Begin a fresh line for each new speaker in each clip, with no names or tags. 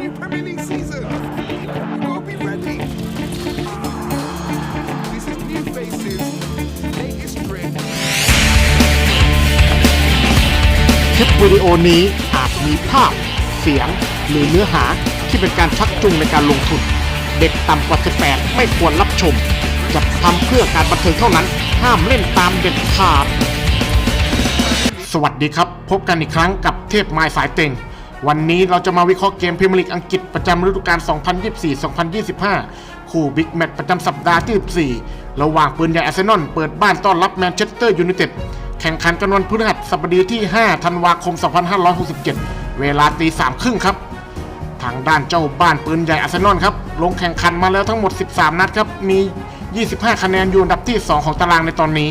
new Premier League season. You gotta be ready. This is new faces, latest trend.
คลิปวิดีโอนี้อาจมีภาพ เสียง หรือเนื้อหาที่เป็นการชักจูงในการลงทุน เด็กต่ำกว่า 18 ไม่ควรรับชมจัดทำเพื่อการบันเทิงเท่านั้น ห้ามเล่นตามเด็ดขาด สวัสดีครับ พบกันอีกครั้งกับเทพไม้สายเต็ง วันนี้เราจะมาวิเคราะห์เกมพรีเมียร์ลีกอังกฤษประจำฤดูกาล 2024-2025 คู่บิ๊กแมตช์ประจำสัปดาห์ที่ 14 ระหว่างปืนใหญ่อาร์เซนอลเปิดบ้านต้อนรับแมนเชสเตอร์ยูไนเต็ดแข่งขันกันวันพฤหัสบดีที่ 5 ธันวาคม 2567 เวลาตีสามครึ่งครับ ทางด้านเจ้าบ้านปืนใหญ่อาร์เซนอลครับ ลงแข่งขันมาแล้วทั้งหมด 13 นัดครับ มี 25 คะแนนอยู่อันดับที่ 2 ของตารางในตอนนี้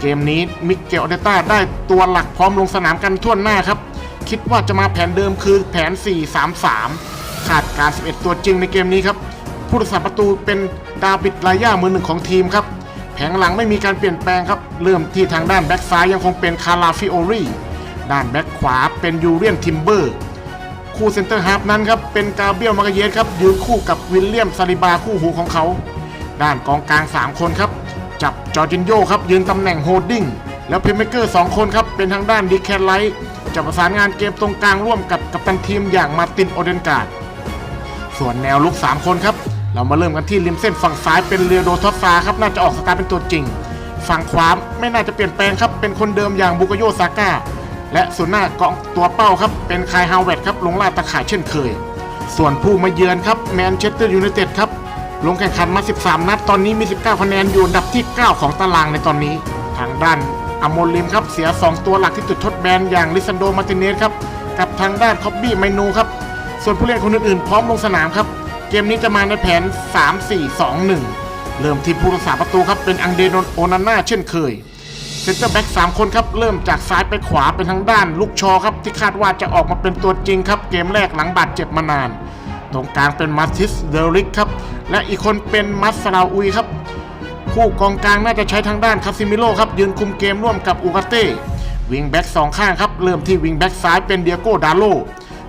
เกมนี้มิเกลเดต้าได้ตัวหลักพร้อมลงสนามกันทั่วหน้าครับ คิดว่าจะมาแผนเดิมคือแผน 4-3-3 ขาดการ 11 ตัวจริงในเกมนี้ครับผู้รักษาประตูเป็นดาวิดลาย่ามือหนึ่งของทีมครับ แผงหลังไม่มีการเปลี่ยนแปลงครับ เริ่มที่ทางด้านแบ็กซ้ายยังคงเป็นคาราฟิโอรีด้านแบ็กขวาเป็นยูเรียนทิมเบอร์ คู่เซนเตอร์ฮาร์ฟนั้นครับ เป็นกาเบรียลมาร์กเยสครับ ยืนคู่กับวิลเลียมซาลิบาคู่หูของเขา ด้านกองกลาง 3 คนครับ จับจอร์จินโยครับ ยืนตำแหน่งโฮดดิ้งแล้วเพลเมเกอร์ 2 คนครับเป็นทางด้านดิแคนไลท์ จะประสานงานเกมตรงกลางร่วมกับกัปตันทีมอย่างมาตินโอเดนการ์ดส่วนแนวลุก 3 คนครับ เรามาเริ่มกันที่ริมเส้นฝั่งซ้ายเป็นเรียโดทอสซาครับน่าจะออกสตาร์เป็นตัวจริง ฝั่งขวาไม่น่าจะเปลี่ยนแปลงครับเป็นคนเดิมอย่างบุกโยซาก้าและส่วนหน้ากองตัวเป้าครับเป็นคายฮาวเวตครับลงล่าตะข่ายเช่นเคย ส่วนผู้มาเยือนครับแมนเชสเตอร์ยูไนเต็ดครับลงแข่งขันมา 13 นัดตอนนี้มี 19 คะแนนอยู่อันดับที่ 9 ของตารางในตอนนี้ ทางด้าน อโมลิมครับเสีย 2 ตัวหลักที่จุดทดแบนอย่างลิซันโดมาร์ติเนสครับกับทางด้านคอบบี้ไมนูครับส่วนผู้เล่นคนอื่นๆ พร้อมลงสนามครับ เกมนี้จะมาในแผน 3-4-2-1 เริ่มที่ผู้รักษาประตูครับเป็นอังเดโนโอนาน่าเช่นเคยเซนเตอร์แบ็ก3คนครับ เริ่มจากซ้ายไปขวาเป็นทางด้านลูกชอครับ ที่คาดว่าจะออกมาเป็นตัวจริงครับ เกมแรกหลังบาดเจ็บมานาน ตรงกลางเป็นมาติสเดริกครับ และอีกคนเป็นมัสซาราอุยครับ คู่กองกลางน่าจะใช้ทางด้านคาซิมิโลครับยืนคุมเกมร่วมกับอูกาเต้วิงแบ็กสองข้างครับเริ่มที่วิงแบ็กซ้ายเป็นเดียโก้ดาโล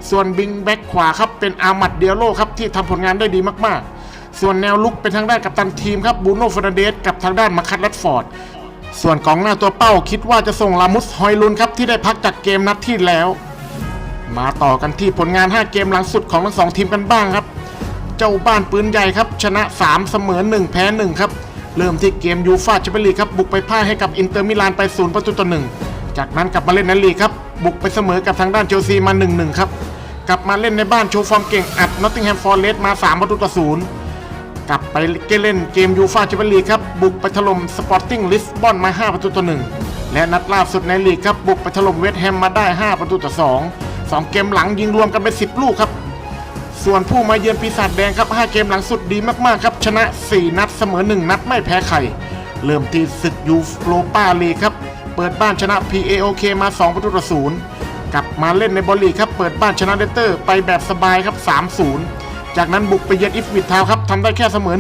ส่วนวิงแบ็กขวาครับเป็นอามัดเดียโลครับที่ทำผลงานได้ดีมากๆ ส่วนแนวลุกเป็นทางด้านกัปตันทีมครับบูโน่เฟรนเดสกับทางด้านมาคัตแรดฟอร์ดส่วนกองหน้าตัวเป้าคิดว่าจะส่งลามุสฮอยลุนครับที่ได้พักจากเกมนัดที่แล้ว มาต่อกันที่ผลงาน 5 เกมหลังสุดของทั้งสองทีมกันบ้างครับ เจ้าบ้านปืนใหญ่ครับชนะ 3 เสมอ 1 แพ้ 1 ครับ เริ่มที่เกมยูฟาแชมเปี้ยนลีกครับบุกไปพ่ายให้กับอินเตอร์มิลานไป0ประตูต่อ1จากนั้นกลับมาเล่นในลีกครับบุกไปเสมอกับทางด้านเชลซีมา1-1ครับกลับมาเล่นในบ้านโชว์ฟอร์มเก่งอัดนอตติงแฮมฟอร์เรสต์มา 3 ประตูต่อ0กลับไปเล่นเกมยูฟาแชมเปี้ยนลีกครับบุกไปถล่มสปอร์ติ้งลิสบอนมา 5 ประตูต่อ1และนัดล่าสุดในลีกครับบุกไปถล่มเวสต์แฮมมาได้ 5 ประตูต่อ2 2 เกมหลังยิงรวมกันเป็น10 ลูกครับ ส่วนผู้มาเยือนปีศาจแดงครับ 5 เกมหลังสุดดีมาก ๆ ครับ ชนะ 4 นัดเสมอ 1 นัดไม่แพ้ใคร เริ่มที่ศึกยูโรปาลีกครับ เปิดบ้านชนะ PAOK มา 2 ประตูต่อ0กลับมาเล่นในบอลลีกครับ เปิดบ้านชนะเลสเตอร์ ไปแบบสบายครับ 3-0 จากนั้นบุกไปเยือนอิฟวิททาวครับทำได้แค่เสมอ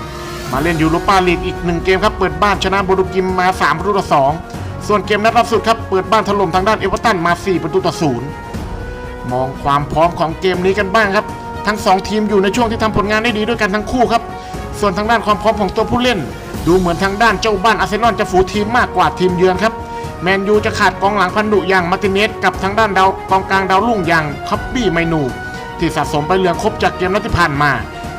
1-1 มาเล่นยูโรปาลีกอีก 1 เกมครับ เปิดบ้านชนะโบรูกิมมา 3 ประตูต่อ2ส่วนเกมนัดล่าสุดครับ เปิดบ้านถล่มทางด้านเอเวอร์ตันมา 4 ประตูต่อ0มองความพร้อมของเกมนี้กันบ้างครับ ทั้ง 2 ทีมอยู่ในช่วงที่ทำผลงานได้ดีด้วยกันทั้งคู่ครับ ส่วนทางด้านความพร้อมของตัวผู้เล่น ดูเหมือนทางด้านเจ้าบ้านอาร์เซนอลจะฝูทีมมากกว่าทีมเยือนครับแมนยูจะขาดกองหลังพันดุอย่างมาติเนสกับทางด้านดาวกองกลางดาวรุ่งอย่างคอปปี้ไมนู ที่สะสมไปเหลืองครบจากเกมนัดที่ผ่านมา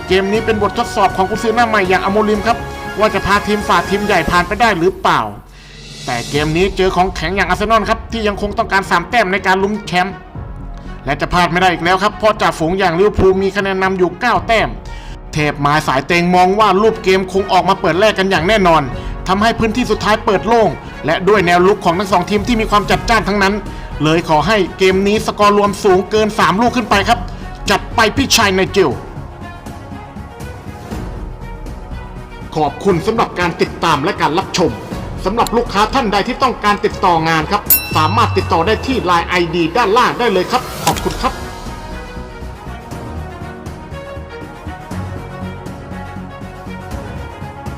เกมนี้เป็นบททดสอบของกุซือหน้าใหม่อย่างอโมลิมครับ ว่าจะพาทีมฝ่าทีมใหญ่ผ่านไปได้หรือเปล่า แต่เกมนี้เจอของแข็งอย่างอาร์เซนอลครับที่ยังคงต้องการสามแต้มในการลุ้นแชมป์ และจะพลาดไม่ได้อีกแล้วครับ เพราะจ่าฝูงอย่างลิเวอร์พูลมีคะแนนนำอยู่ 9 แต้ม เทพมาสายเตงมองว่ารูปเกมคงออกมาเปิดแรกกันอย่างแน่นอนทำให้พื้นที่สุดท้ายเปิดโล่ง และด้วยแนวลุกของทั้งสองทีมที่มีความจัดจ้านทั้งนั้น เลยขอให้เกมนี้สกอร์รวมสูงเกิน 3 ลูกขึ้นไปครับ จัดไปพี่ชายในเจลขอบคุณสำหรับการติดตามและการรับชมสำหรับลูกค้าท่านใดที่ต้องการติดต่องานครับ สามารถติดต่อได้ที่ Line ID ด้านล่างได้เลยครับ ขอบคุณครับ